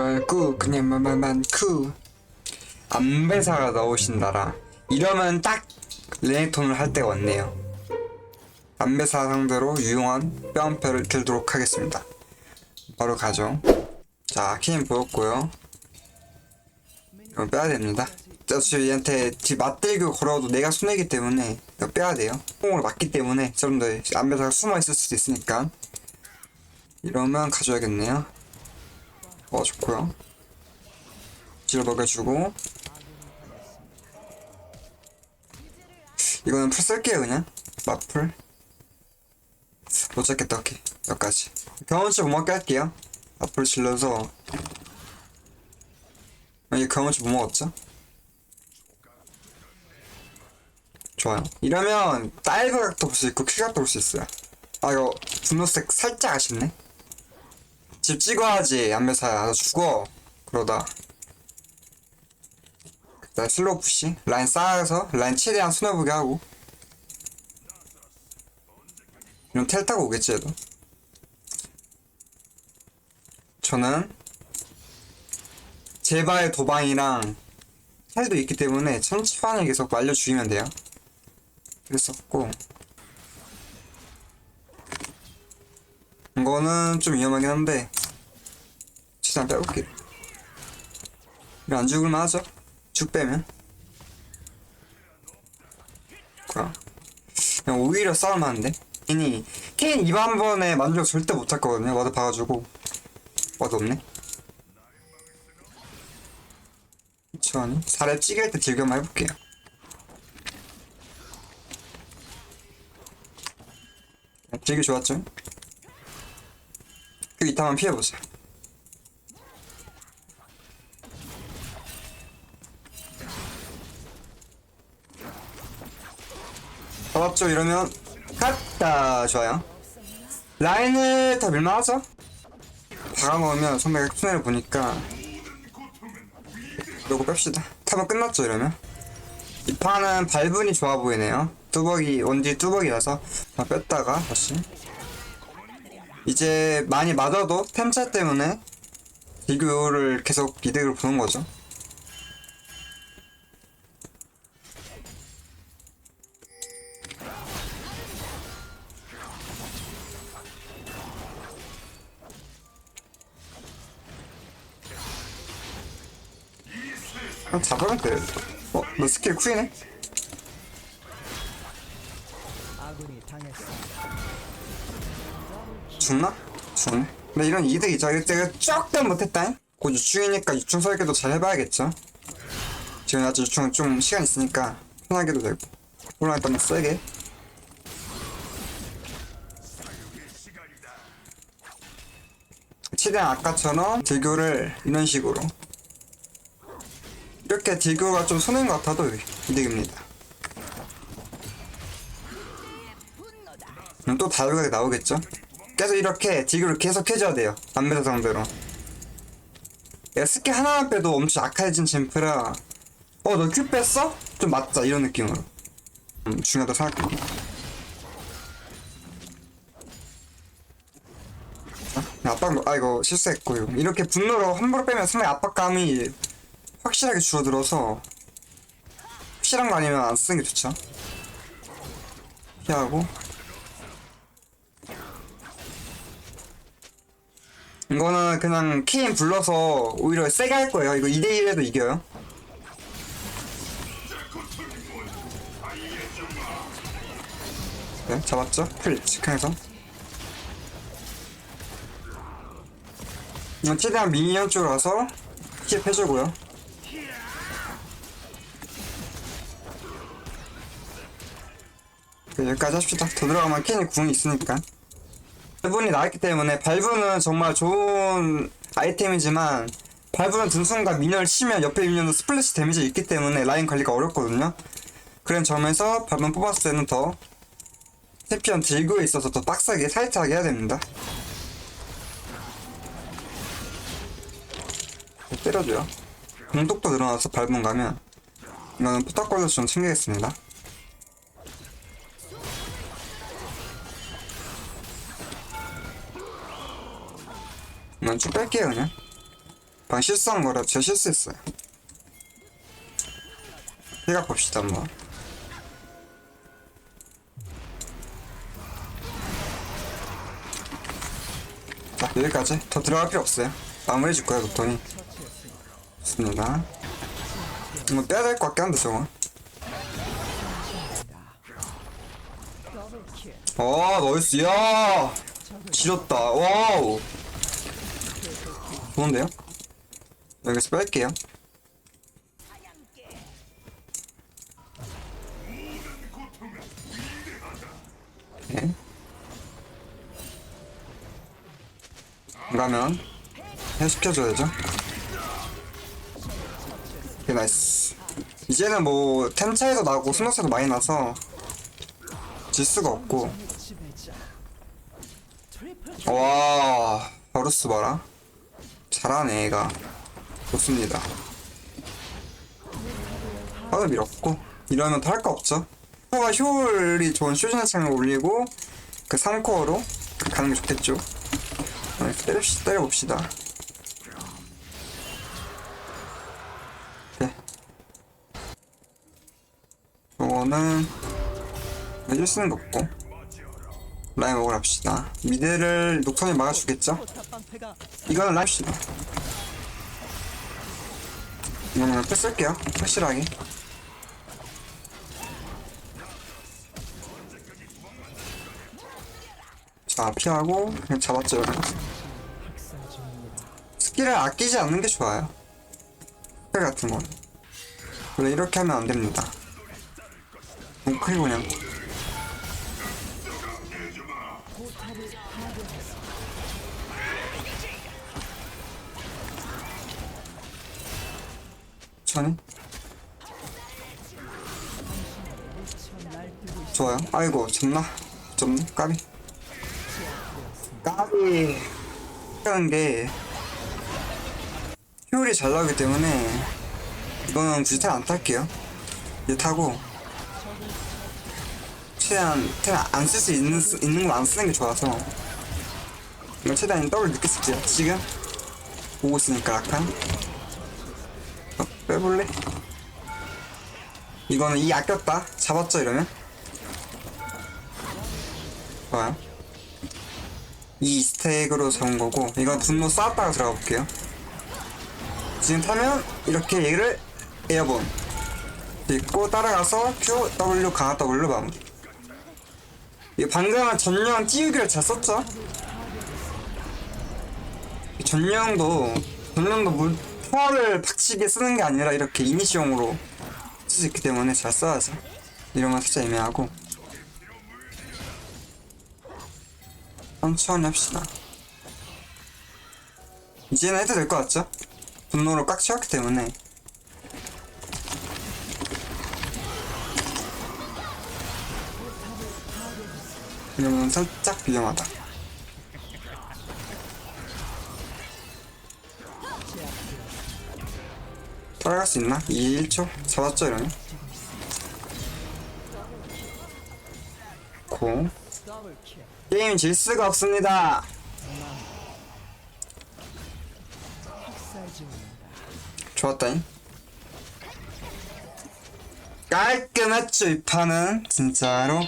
말고 그냥 말만 쿠 안배사가 나오신다라. 이러면 딱 레넥톤을 할 때가 왔네요. 안배사 상대로 유용한 뼈한표를 들도록 하겠습니다. 바로 가죠. 자 키님 보였고요. 이거 빼야 됩니다. 어차피 얘한테 뒤 맞들고 걸어도 내가 손해기 때문에 이거 빼야 돼요. 콩으로 맞기 때문에 여러분들 안배사가 숨어 있을 수도 있으니까. 이러면 가져야겠네요 어 좋고요. 질 먹여주고. 이거는 풀 쓸게요 그냥. 마풀. 못 잡겠다 오케이. 여기까지. 경험치 못 먹게 할게요. 마풀 질러서. 아, 이게 경험치 못 먹었죠? 좋아요. 이러면 다이브 각도 볼 수 있고 킬각도 볼 수 있어요. 아 이거 분노색 살짝 아쉽네 집 찍어야지 안배사야 너 죽어. 그러다. 일단 슬로우 푸시. 라인 쌓아서 라인 최대한 손해보게 하고. 이런 텔 타고 오겠지 얘도? 저는 제바의 도방이랑 텔도 있기 때문에 천치판을 계속 말려 죽이면 돼요. 그랬었고. 이거는 좀 위험하긴 한데 최대한 빼볼게 이거 안 죽을만 하죠? 죽 빼면? 뭐야 그냥 오히려 하는데? 괜히 케인 이번 번에 만족 절대 못할 거거든요. 와드 봐가지고. 와드 없네. 천천히. 살에 찌개일 때 딜교만 해볼게요. 딜교 좋았죠? 그 이따만 피해보자. 잡았죠. 이러면 갔다 좋아요. 라인을 더 밀만하죠? 박아놓으면 선배가 손해를 보니까 이러고 뺍시다. 탑은 끝났죠 이러면. 이 판은 발분이 좋아 보이네요. 뚜벅이 원딜 뚜벅이라서 다 뺐다가 다시. 이제 많이 맞아도 템차 때문에 비교를 계속 이득을 보는 거죠. 그냥 잡으면 돼. 어, 너 스킬 쿨이네? 당했어. 죽나? 죽네. 근데 이런 이득이죠. 이럴 때가 조금 못했다잉? 곧 유충이니까 유충 설계도 잘 해봐야겠죠. 지금 아직 유충은 좀 시간 있으니까 편하게도 되고. 물론 일단 세게. 최대한 아까처럼 딜교를 이런 식으로. 이렇게 딜교가 좀 손해인 것 같아도 이득입니다. 또 다르게 나오겠죠? 계속 이렇게 딜교를 계속 해줘야 돼요. 안배사 상대로. 얘가 스킬 하나만 빼도 엄청 약해진 챔프라 어 너 큐 뺐어? 좀 맞자 이런 느낌으로 음, 중요하다 생각합니다 자, 압박 아 이거 실수했고 이거. 이렇게 분노로 함부로 빼면 상당히 압박감이 확실하게 줄어들어서 확실한 거 아니면 안 쓰는 게 좋죠 피하고 이거는 그냥 케인 불러서 오히려 세게 할 거예요. 이거 2대1에도 이겨요. 네, 잡았죠? 풀, 직항에서. 최대한 미니언 쪽으로 가서 킵 해주고요. 여기까지 합시다. 더 들어가면 케인이 궁이 있으니까. 발분이 나왔기 때문에 발분은 정말 좋은 아이템이지만 발분을 든 순간 미니언을 치면 옆에 미니언도 스플래시 데미지 있기 때문에 라인 관리가 어렵거든요 그런 점에서 발분 뽑았을 때는 더 챔피언 딜교에 있어서 더 빡세게 타이트하게 해야 됩니다 때려줘요 공독도 늘어나서 발분 가면 이거는 포탑 걸려서 좀 챙기겠습니다 이건 쭉 뺄게요 그냥 방금 실수한 거라 제가 실수했어요. 생각 봅시다 한번. 자 여기까지 더 들어갈 필요 없어요. 마무리 해 줄 거야 보통이. 좋습니다. 이거 빼야 될 것 같긴 한데 저거. 어 나이스 야 지렸다 와우 좋은데요? 여기서 뺄게요. 네. 그러면 해시켜줘야죠. 오케이 나이스. 이제는 뭐 템 차이도 나고 스노 차이도 많이 나서 질 수가 없고. 와 바루스 봐라 잘하네 애가. 좋습니다. 하도 밀었고 이러면 더 할 거 없죠. 코어가 효율이 좋은 쇼진의 창을 올리고 그 3코어로 가는 게 좋겠죠. 네, 때려봅시다. 네. 요거는 해줄 수는 거 없고 라인 먹으러 합시다. 미드를 녹턴이 막아주겠죠? 이거는 라입시다. 이거는 그냥 뺐을게요. 확실하게. 자, 피하고, 그냥 잡았죠. 스킬을 아끼지 않는 게 좋아요. 스킬 같은 건. 원래 이렇게 하면 안 됩니다. 뭉클 그냥. 천이? 좋아요. 아이고, 졌나? 졌네? 까비. 까비. 하는 게 효율이 잘 나오기 때문에 이거는 굳이 텔안 탈게요. 이제 타고 최대한 텔안 쓸 수 있는 수- 있는 건안 쓰는 게 좋아서 이거 최대한 더블 늦게 쓸게요. 지금 보고 있으니까 약간 어, 빼볼래? 이거는 이 아꼈다. 잡았죠 이러면? 좋아요. 이 스택으로 잡은 거고 이건 분노 쌓았다가 들어가 볼게요. 지금 타면 이렇게 얘를 에어본 있고 따라가서 Q, W, 강화 W 마무리 이 방금은 전령 띄우기를? 이 전령도 전령도 물 포화를 박치게 쓰는 게 아니라 이렇게 이니시용으로 쓸 수 있기 때문에 잘 써야죠. 이런 건 살짝 애매하고. 천천히 합시다. 이제는 해도 될 것 같죠? 분노로 꽉 채웠기 때문에. 이러면 살짝 위험하다 따라갈 수 있나? 2, 1초? 잡았죠 이러면? 고 더블킬. 게임 질 수가 없습니다. 좋았다잉 깔끔했죠 이 판은 진짜로